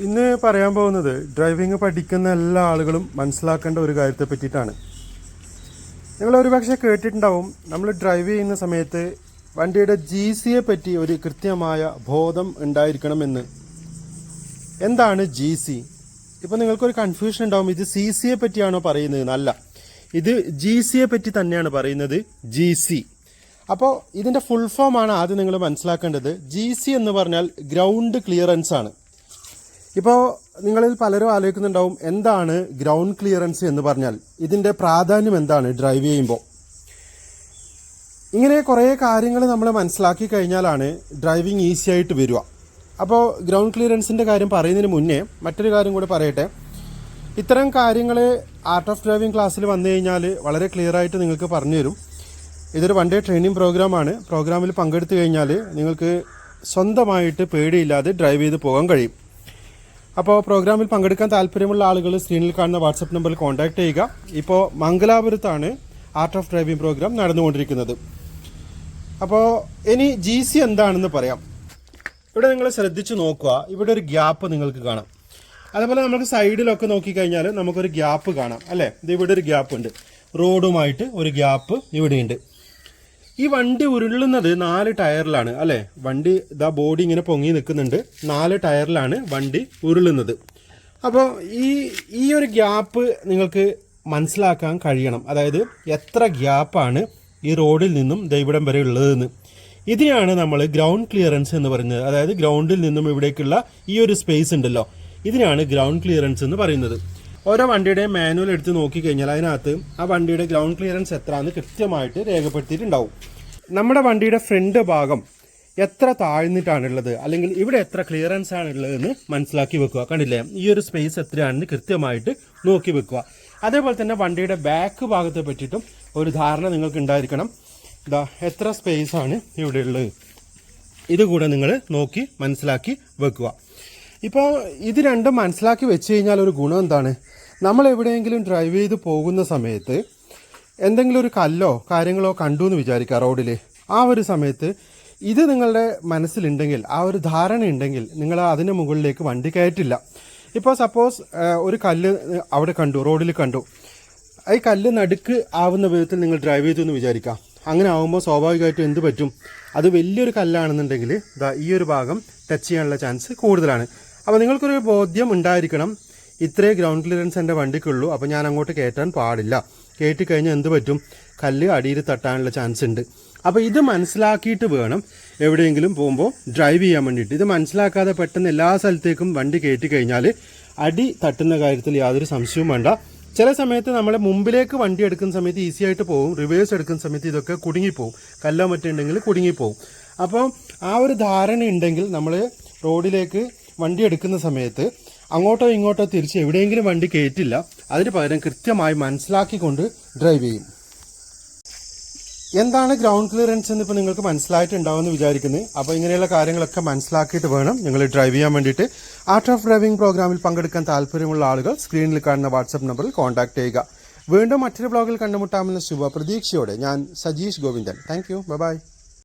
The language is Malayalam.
ഇന്ന് പറയാൻ പോകുന്നത് ഡ്രൈവിംഗ് പഠിക്കുന്ന എല്ലാ ആളുകളും മനസ്സിലാക്കേണ്ട ഒരു കാര്യത്തെ പറ്റിയിട്ടാണ്. നിങ്ങൾ ഒരുപക്ഷെ കേട്ടിട്ടുണ്ടാവും നമ്മൾ ഡ്രൈവ് ചെയ്യുന്ന സമയത്ത് വണ്ടിയുടെ ജി സിയെ പറ്റി ഒരു കൃത്യമായ ബോധം ഉണ്ടായിരിക്കണമെന്ന്. എന്താണ് ജി സി ഇപ്പം നിങ്ങൾക്കൊരു കൺഫ്യൂഷൻ ഉണ്ടാവും ഇത് സി സിയെ പറ്റിയാണോ പറയുന്നത്? നല്ല ഇത് ജി സിയെ പറ്റി തന്നെയാണ് പറയുന്നത് ജി സി അപ്പോൾ ഇതിന്റെ ഫുൾ ഫോമാണ് ആദ്യം നിങ്ങൾ മനസ്സിലാക്കേണ്ടത്. ജി സി എന്ന് പറഞ്ഞാൽ ഗ്രൗണ്ട് ക്ലിയറൻസ് ആണ്. ഇപ്പോൾ നിങ്ങളിൽ പലരും ആലോചിക്കുന്നുണ്ടാവും എന്താണ് ഗ്രൗണ്ട് ക്ലിയറൻസ് എന്ന് പറഞ്ഞാൽ? ഇതിന്റെ പ്രാധാന്യം എന്താണ് ഡ്രൈവ് ചെയ്യുമ്പോൾ? ഇങ്ങനെ കുറേ കാര്യങ്ങൾ നമ്മൾ മനസ്സിലാക്കി കഴിഞ്ഞാലാണ് ഡ്രൈവിംഗ് ഈസി ആയിട്ട് വരിക. അപ്പോൾ ഗ്രൗണ്ട് ക്ലിയറൻസിന്റെ കാര്യം പറയുന്നതിന് മുന്നേ മറ്റൊരു കാര്യം കൂടി പറയട്ടെ. ഇത്തരം കാര്യങ്ങൾ ആർട്ട് ഓഫ് ഡ്രൈവിംഗ് ക്ലാസ്സിൽ വന്നു കഴിഞ്ഞാൽ വളരെ ക്ലിയർ ആയിട്ട് നിങ്ങൾക്ക് പറഞ്ഞു തരും ഇതൊരു വൺ ഡേ ട്രെയിനിങ് പ്രോഗ്രാമാണ് പ്രോഗ്രാമിൽ പങ്കെടുത്തു കഴിഞ്ഞാൽ നിങ്ങൾക്ക് സ്വന്തമായിട്ട് പേടിയില്ലാതെ ഡ്രൈവ് ചെയ്ത് പോകാൻ കഴിയും. അപ്പോൾ പ്രോഗ്രാമിൽ പങ്കെടുക്കാൻ താല്പര്യമുള്ള ആളുകൾ സ്ക്രീനിൽ കാണുന്ന വാട്സപ്പ് നമ്പറിൽ കോൺടാക്ട് ചെയ്യുക. ഇപ്പോൾ മംഗലാപുരത്താണ് ആർട്ട് ഓഫ് ഡ്രൈവിംഗ് പ്രോഗ്രാം നടന്നുകൊണ്ടിരിക്കുന്നത്. അപ്പോൾ ഇനി ജി സി എന്താണെന്ന് പറയാം. ഇവിടെ നിങ്ങൾ ശ്രദ്ധിച്ച് നോക്കുക. ഇവിടെ ഒരു ഗ്യാപ്പ് നിങ്ങൾക്ക് കാണാം. അതേപോലെ നമുക്ക് സൈഡിലൊക്കെ നോക്കിക്കഴിഞ്ഞാൽ നമുക്കൊരു ഗ്യാപ്പ് കാണാം. അല്ലേ? ഇത് ഇവിടെ ഒരു ഗ്യാപ്പ് ഉണ്ട്. റോഡുമായിട്ട് ഒരു ഗ്യാപ്പ് ഇവിടെയുണ്ട്. ഈ വണ്ടി ഉരുളുന്നത് നാല് ടയറിലാണ് അല്ലെ? വണ്ടി ഇതാ ബോഡി ഇങ്ങനെ പൊങ്ങി നിൽക്കുന്നുണ്ട്. നാല് ടയറിലാണ് വണ്ടി ഉരുളുന്നത്. അപ്പോൾ ഈ ഈ ഒരു ഗ്യാപ്പ് നിങ്ങൾക്ക് മനസ്സിലാക്കാൻ കഴിയണം. അതായത് എത്ര ഗ്യാപ്പാണ് ഈ റോഡിൽ നിന്നും ദൈവിടം വരെ ഉള്ളതെന്ന്. ഇതിനെയാണ് നമ്മൾ ഗ്രൗണ്ട് ക്ലിയറൻസ് എന്ന് പറയുന്നത്. അതായത് ഗ്രൗണ്ടിൽ നിന്നും ഇവിടേക്കുള്ള ഈ ഒരു സ്പേസ് ഉണ്ടല്ലോ. ഇതിനാണ് ഗ്രൗണ്ട് ക്ലിയറൻസ് എന്ന് പറയുന്നത്. ഓരോ വണ്ടിയുടെയും മാനുവൽ എടുത്ത് നോക്കിക്കഴിഞ്ഞാൽ അതിനകത്ത് ആ വണ്ടിയുടെ ഗ്രൗണ്ട് ക്ലിയറൻസ് എത്രയാണെന്ന് കൃത്യമായിട്ട് രേഖപ്പെടുത്തിയിട്ടുണ്ടാവും. നമ്മുടെ വണ്ടിയുടെ ഫ്രണ്ട് ഭാഗം എത്ര താഴ്ന്നിട്ടാണുള്ളത് അല്ലെങ്കിൽ ഇവിടെ എത്ര ക്ലിയറൻസ് ആണുള്ളതെന്ന് മനസ്സിലാക്കി വെക്കുക. കണ്ടില്ലേ? ഈ ഒരു സ്പേസ് എത്രയാണെന്ന് കൃത്യമായിട്ട് നോക്കി വെക്കുക. അതേപോലെ തന്നെ വണ്ടിയുടെ ബാക്ക് ഭാഗത്തെ പറ്റിയിട്ടും ഒരു ധാരണ നിങ്ങൾക്ക് ഉണ്ടായിരിക്കണം. ഇതാ എത്ര സ്പേസ് ആണ് ഇവിടെ ഉള്ളത് ഇതുകൂടെ നിങ്ങൾ നോക്കി മനസ്സിലാക്കി വെക്കുക. ഇപ്പോൾ ഇത് രണ്ടും മനസ്സിലാക്കി വെച്ച് കഴിഞ്ഞാൽ ഒരു ഗുണം എന്താണ്? നമ്മൾ എവിടെയെങ്കിലും ഡ്രൈവ് ചെയ്ത് പോകുന്ന സമയത്ത് എന്തെങ്കിലും ഒരു കല്ലോ കാര്യങ്ങളോ കണ്ടു എന്ന് വിചാരിക്കുക റോഡിൽ ആ ഒരു സമയത്ത് ഇത് നിങ്ങളുടെ മനസ്സിലുണ്ടെങ്കിൽ ആ ഒരു ധാരണ ഉണ്ടെങ്കിൽ നിങ്ങൾ അതിന് മുകളിലേക്ക് വണ്ടി കയറ്റില്ല. ഇപ്പോൾ സപ്പോസ് ഒരു കല്ല് അവിടെ കണ്ടു റോഡിൽ കണ്ടു. ഈ കല്ല് നടുക്ക് ആവുന്ന വിധത്തിൽ നിങ്ങൾ ഡ്രൈവ് ചെയ്തു എന്ന് വിചാരിക്കാം അങ്ങനെ ആവുമ്പോൾ സ്വാഭാവികമായിട്ടും എന്ത് പറ്റും? അത് വലിയൊരു കല്ലാണെന്നുണ്ടെങ്കിൽ ഈ ഒരു ഭാഗം ടച്ച് ചെയ്യാനുള്ള ചാൻസ് കൂടുതലാണ്. അപ്പോൾ നിങ്ങൾക്കൊരു ബോധ്യം ഉണ്ടായിരിക്കണം. ഇത്രേ ഗ്രൗണ്ട് ക്ലിയറൻസ് എന്റെ വണ്ടിക്കുള്ളൂ. അപ്പോൾ ഞാൻ അങ്ങോട്ട് കയറ്റാൻ പാടില്ല. കയറ്റി കഴിഞ്ഞാൽ എന്ത് പറ്റും? കല്ല് അടിയിൽ തട്ടാനുള്ള ചാൻസ് ഉണ്ട്. അപ്പോൾ ഇത് മനസ്സിലാക്കിയിട്ട് വേണം എവിടെയെങ്കിലും പോകുമ്പോൾ ഡ്രൈവ് ചെയ്യാൻ വേണ്ടിയിട്ട്. ഇത് മനസ്സിലാക്കാതെ പെട്ടെന്ന് എല്ലാ സ്ഥലത്തേക്കും വണ്ടി കയറ്റി കഴിഞ്ഞാൽ അടി തട്ടുന്ന കാര്യത്തിൽ യാതൊരു സംശയവും വേണ്ട. ചില സമയത്ത് നമ്മളെ മുമ്പിലേക്ക് വണ്ടി എടുക്കുന്ന സമയത്ത് ഈസി ആയിട്ട് പോകും. റിവേഴ്സ് എടുക്കുന്ന സമയത്ത് ഇതൊക്കെ കുടുങ്ങിപ്പോവും. കല്ലോ മറ്റുണ്ടെങ്കിൽ കുടുങ്ങിപ്പോവും. അപ്പോൾ ആ ഒരു ധാരണ ഉണ്ടെങ്കിൽ നമ്മൾ റോഡിലേക്ക് വണ്ടി എടുക്കുന്ന സമയത്ത് അങ്ങോട്ടോ ഇങ്ങോട്ടോ തിരിച്ച് എവിടെയെങ്കിലും വണ്ടി കയറ്റില്ല അതിന് പകരം കൃത്യമായി മനസ്സിലാക്കിക്കൊണ്ട് ഡ്രൈവ് ചെയ്യും. എന്താണ് ഗ്രൗണ്ട് ക്ലിയറൻസ് എന്ന് ഇപ്പോൾ നിങ്ങൾക്ക് മനസ്സിലായിട്ടുണ്ടാവുമെന്ന് വിചാരിക്കുന്നത് അപ്പോൾ ഇങ്ങനെയുള്ള കാര്യങ്ങളൊക്കെ മനസ്സിലാക്കിയിട്ട് വേണം നിങ്ങൾ ഡ്രൈവ് ചെയ്യാൻ വേണ്ടിയിട്ട്. ആർട്ട് ഓഫ് ഡ്രൈവിംഗ് പ്രോഗ്രാമിൽ പങ്കെടുക്കാൻ താല്പര്യമുള്ള ആളുകൾ സ്ക്രീനിൽ കാണുന്ന വാട്സപ്പ് നമ്പറിൽ കോൺടാക്ട് ചെയ്യുക. വീണ്ടും മറ്റൊരു ബ്ലോഗിൽ കണ്ടുമുട്ടാമെന്ന ശുഭ പ്രതീക്ഷയോടെ ഞാൻ Sajeesh Govindan. Thank you bye